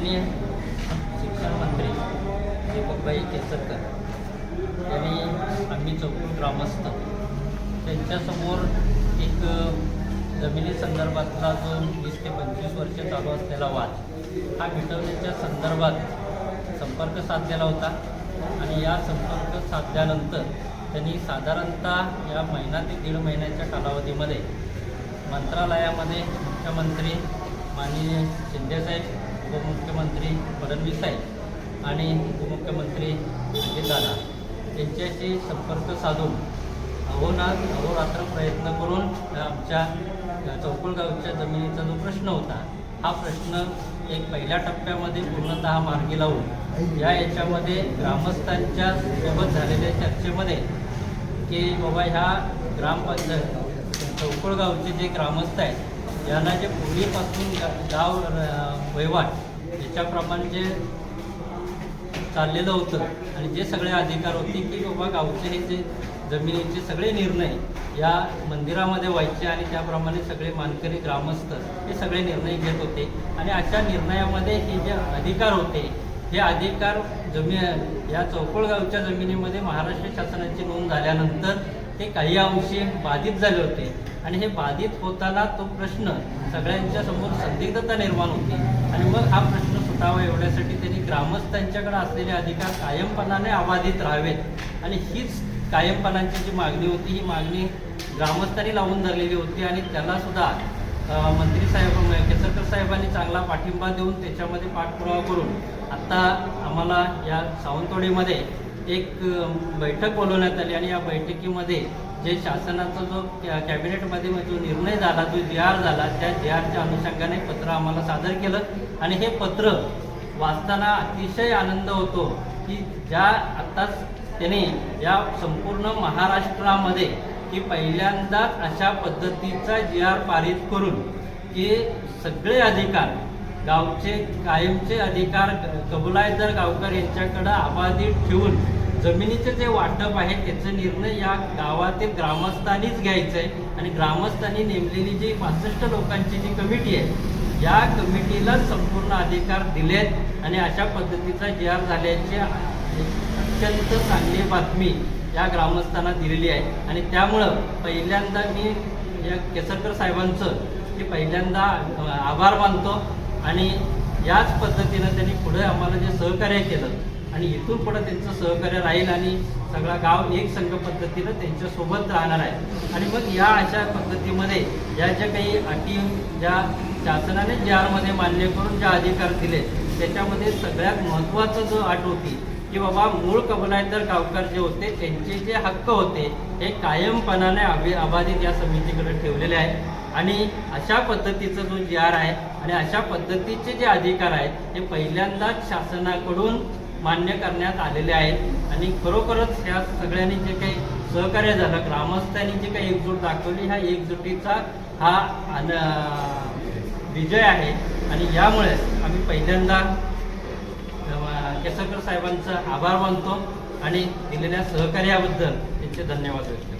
माननीय शिक्षण मंत्री दीपकभाई केसरकर यांनी आम्ही चौकून ग्रामस्थ त्यांच्यासमोर एक जमिनी संदर्भातला जो वीस ते पंचवीस वर्ष चालू असलेला वाद हा मिटवण्याच्या संदर्भात संपर्क साधलेला होता. आणि या संपर्क साधल्यानंतर त्यांनी साधारणतः या महिना ते दीड महिन्याच्या कालावधीमध्ये मंत्रालयामध्ये मुख्यमंत्री माननीय शिंदेसाहेब उपमुख्यमंत्री फडणवीस साहेब आणि उपमुख्यमंत्री अजितदादा यांच्याशी संपर्क साधून अहोनाथ अहोरात्र प्रयत्न करून आमच्या चौकुळगावच्या जमिनीचा जो प्रश्न होता हा प्रश्न एक पहिल्या टप्प्यामध्ये पूर्णतः मार्गी लावून या याच्यामध्ये ग्रामस्थांच्या सोबत झालेल्या चर्चेमध्ये की बाबा ह्या ग्रामपंचायत चौकुळगावचे जे ग्रामस्थ आहेत यांना जे पूर्वीपासून गाव वहिवाट याच्याप्रमाणे जे चाललेलं होतं आणि जे सगळे अधिकार होते की बाबा गावचे हे जे जमिनीचे सगळे निर्णय या मंदिरामध्ये व्हायचे आणि त्याप्रमाणे सगळे मानकरी ग्रामस्थ हे सगळे निर्णय घेत होते. आणि अशा निर्णयामध्ये हे जे अधिकार होते हे अधिकार जमी या चौकोळगावच्या जमिनीमध्ये महाराष्ट्र शासनाची नोंद झाल्यानंतर ते काही अंशी बाधित झाले होते. आणि हे बाधित होताना तो प्रश्न सगळ्यांच्या समोर संदिग्धता निर्माण होती. आणि मग हा प्रश्न सुटावा एवढ्यासाठी त्यांनी ग्रामस्थांच्याकडे असलेले अधिकार कायमपणाने अबाधित राहावेत. आणि हीच कायमपणांची जी मागणी होती ही मागणी ग्रामस्थांनी लावून धरलेली होती आणि त्यालासुद्धा मंत्री साहेब केसरकर साहेबांनी चांगला पाठिंबा देऊन त्याच्यामध्ये पाठपुरावा करून आत्ता आम्हाला या सावंतवाडीमध्ये एक बैठक बोलवण्यात आली आणि या बैठकीमध्ये जे शासनाचा जो कॅ- कॅबिनेटमध्ये जो निर्णय झाला जो जी आर झाला त्या जी आरच्या अनुषंगाने पत्र आम्हाला सादर केलं. आणि हे पत्र वाचताना अतिशय आनंद होतो की ज्या आत्ताच त्याने या संपूर्ण महाराष्ट्रामध्ये की पहिल्यांदाच अशा पद्धतीचा जी आर पारित करून की सगळे अधिकार गावचे कायमचे अधिकार कबुलायदर गावकर यांच्याकडं अबाधित ठेवून जमिनीचे जे वाटप आहे त्याचे निर्णय या गावातील ग्रामस्थांनीच घ्यायचं आहे आणि ग्रामस्थांनी नेमलेली जी पासष्ट लोकांची जी कमिटी आहे या कमिटीला संपूर्ण अधिकार दिलेत. आणि अशा पद्धतीचा जी आर झाल्याची अत्यंत चांगली बातमी या ग्रामस्थांना दिलेली आहे. आणि त्यामुळं पहिल्यांदा मी या केसरकर साहेबांचं की पहिल्यांदा आभार मानतो. आणि याच पद्धतीनं त्यांनी पुढे आम्हाला जे सहकार्य केलं आणि इथून पुढे त्यांचं सहकार्य राहील आणि सगळा गाव एक संघ पद्धतीनं त्यांच्यासोबत राहणार आहे. आणि मग या अशा पद्धतीमध्ये या ज्या काही अटी ज्या शासनाने जे आरमध्ये मान्य करून ज्या अधिकार दिले त्याच्यामध्ये सगळ्यात महत्त्वाचं जो अट होती की बाबा मूळ कबलायतदार गावकर जे होते त्यांचे जे हक्क होते हे कायमपणाने अभि अबाधित या समितीकडे ठेवलेले आहे आणि अशा पद्धतीचा जो जी आर आहे आणि अशा पद्धतीचे जे अधिकार आहेत हे पहिल्यांदाच शासनाकडून मान्य करण्यात आलेले आहेत. आणि खरोखरच ह्या सगळ्यांनी जे काही सहकार्य झालं ग्रामस्थांनी जे काही एकजूट दाखवली ह्या एकजुटीचा हा विजय आहे. आणि यामुळे आम्ही पहिल्यांदा केसरकर साहेबांचा आभार मानतो आणि दिलेल्या सहकार्याबद्दल त्यांचे धन्यवाद व्यक्त करतो.